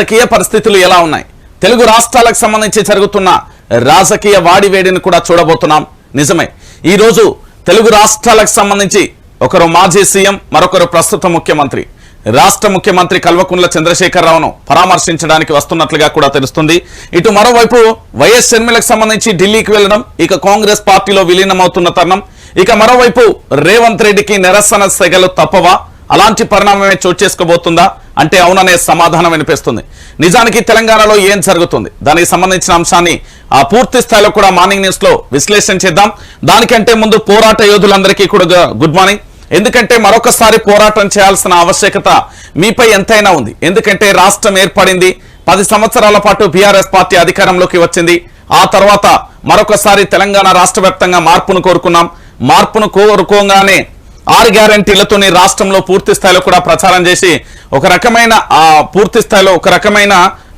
రాజకీయ పరిస్థితులు ఎలా ఉన్నాయి? తెలుగు రాష్ట్రాలకు సంబంధించి జరుగుతున్న రాజకీయ వాడివేడిని కూడా చూడబోతున్నాం. నిజమే ఈ రోజు తెలుగు రాష్ట్రాలకు సంబంధించి ఒకరు మాజీ సీఎం మరొకరు ప్రస్తుత ముఖ్యమంత్రి. రాష్ట్ర ముఖ్యమంత్రి కల్వకుంట్ల చంద్రశేఖరరావును పరామర్శించడానికి వస్తున్నట్లుగా కూడా తెలుస్తుంది. ఇటు మరోవైపు వైఎస్ షర్మిలకు సంబంధించి ఢిల్లీకి వెళ్ళడం ఇక కాంగ్రెస్ పార్టీలో విలీనమవుతున్న తరుణం. ఇక మరోవైపు రేవంత్ రెడ్డికి నిరసన సెగలు తప్పవా? అలాంటి పరిణామమే చోటు చేసుకోబోతుందా? అంటే అవుననే సమాధానం వినిపిస్తుంది. నిజానికి తెలంగాణలో ఏం జరుగుతుంది? దానికి సంబంధించిన అంశాన్ని ఆ పూర్తి స్థాయిలో కూడా మార్నింగ్ న్యూస్లో విశ్లేషణ చేద్దాం. దానికంటే ముందు పోరాట యోధులందరికీ కూడా గుడ్ మార్నింగ్. ఎందుకంటే మరొకసారి పోరాటం చేయాల్సిన ఆవశ్యకత మీపై ఎంతైనా ఉంది. ఎందుకంటే రాష్ట్రం ఏర్పడింది. పది సంవత్సరాల పాటు బీఆర్ఎస్ పార్టీ అధికారంలోకి వచ్చింది. ఆ తర్వాత మరొకసారి తెలంగాణ రాష్ట్ర వ్యాప్తంగా మార్పును కోరుకున్నాం. మార్పును కోరుకోగానే ఆరు గ్యారంటీలతోనే రాష్ట్రంలో పూర్తి స్థాయిలో కూడా ప్రచారం చేసి ఒక రకమైన ఆ పూర్తి స్థాయిలో ఒక రకమైన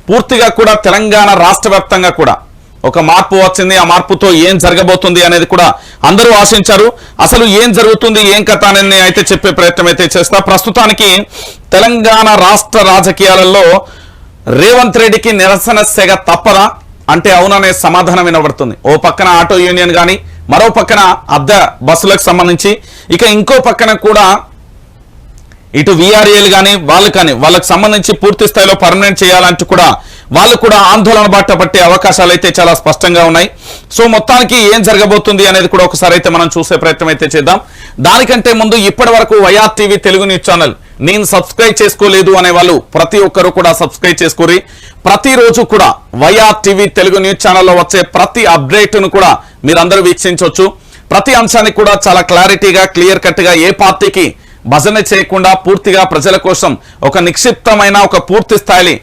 పూర్తిగా కూడా తెలంగాణ రాష్ట్ర కూడా ఒక మార్పు వచ్చింది. ఆ మార్పుతో ఏం జరగబోతుంది అనేది కూడా అందరూ ఆశించారు. అసలు ఏం జరుగుతుంది ఏం కథ అనేది అయితే చెప్పే ప్రయత్నం అయితే చేస్తా. ప్రస్తుతానికి తెలంగాణ రాష్ట్ర రాజకీయాలలో రేవంత్ రెడ్డికి నిరసన సెగ తప్పదా? అంటే అవుననే సమాధానం వినబడుతుంది. ఓ పక్కన ఆటో యూనియన్ కానీ మరో పక్కన అద్దె బస్సులకు సంబంధించి. ఇక ఇంకో పక్కన కూడా ఇటు విఆర్ఏలు కానీ వాళ్ళు కానీ వాళ్ళకి సంబంధించి పూర్తి స్థాయిలో పర్మనెంట్ చేయాలంటూ కూడా వాళ్ళు కూడా ఆందోళన బాట పట్టే అవకాశాలు అయితే చాలా స్పష్టంగా ఉన్నాయి. సో మొత్తానికి ఏం జరగబోతుంది అనేది కూడా ఒకసారి అయితే మనం చూసే ప్రయత్నం అయితే చేద్దాం. దానికంటే ముందు ఇప్పటి వరకు YR TV Telugu news channel నేను సబ్స్క్రైబ్ చేసుకోలేదు అనే వాళ్ళు ప్రతి ఒక్కరు కూడా సబ్స్క్రైబ్ చేసుకోరి ప్రతిరోజు కూడా వైఆర్ టీవీ తెలుగు న్యూస్ ఛానల్లో వచ్చే ప్రతి అప్డేట్ను కూడా మీరందరూ వీక్షించవచ్చు ప్రతి అంశానికి కూడా చాలా క్లారిటీగా క్లియర్ కట్గా ఏ పార్టీకి భజన చేయకుండా పూర్తిగా ప్రజల కోసం ఒక నిక్షిప్తమైన ఒక పూర్తి స్థాయి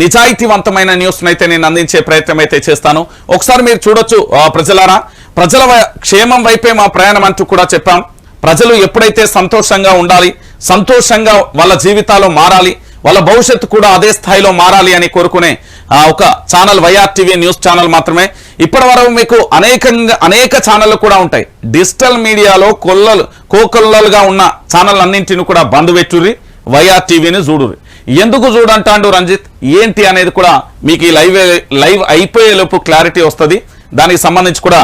నిజాయితీవంతమైన న్యూస్ను అయితే నేను అందించే ప్రయత్నం అయితే చేస్తాను. ఒకసారి మీరు చూడొచ్చు ఆ, ప్రజలారా. ప్రజల వై- క్షేమం వైపే మా ప్రయాణం అంటూ కూడా చెప్పాం. ప్రజలు ఎప్పుడైతే సంతోషంగా ఉండాలి సంతోషంగా వాళ్ళ జీవితాలు మారాలి వాళ్ళ భవిష్యత్తు కూడా అదే స్థాయిలో మారాలి అని కోరుకునే ఒక channel YR TV news channel మాత్రమే. ఇప్పటి వరకు మీకు అనేకంగా అనేక ఛానళ్ళు కూడా ఉంటాయి. డిజిటల్ మీడియాలో కొల్లలు కోకొల్లలుగా ఉన్న ఛానల్ అన్నింటిని కూడా బంద్ పెట్టుర్రి వైఆర్ టీవీని చూడుర్రి. ఎందుకు చూడంటాండు రంజిత్? ఏంటి అనేది కూడా మీకు ఈ లైవ్ లైవ్ అయిపోయేలోపు క్లారిటీ వస్తుంది. దానికి సంబంధించి కూడా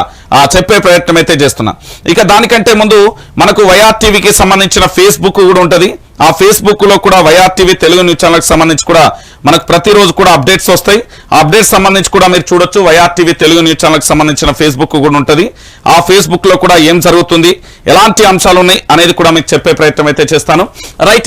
చెప్పే ప్రయత్నం అయితే చేస్తున్నా. ఇక దానికంటే ముందు మనకు వైఆర్ టీవీకి సంబంధించిన ఫేస్బుక్ కూడా ఉంటుంది. ఆ ఫేస్బుక్లో కూడా YR TV Telugu news channel సంబంధించి కూడా మనకు ప్రతిరోజు కూడా అప్డేట్స్ వస్తాయి. ఆ అప్డేట్స్ సంబంధించి కూడా మీరు చూడొచ్చు. YR TV Telugu news channel సంబంధించిన ఫేస్బుక్ కూడా ఉంటుంది. ఆ ఫేస్బుక్లో కూడా ఏం జరుగుతుంది ఎలాంటి అంశాలు ఉన్నాయి అనేది కూడా మీకు చెప్పే ప్రయత్నం అయితే చేస్తాను. రైట్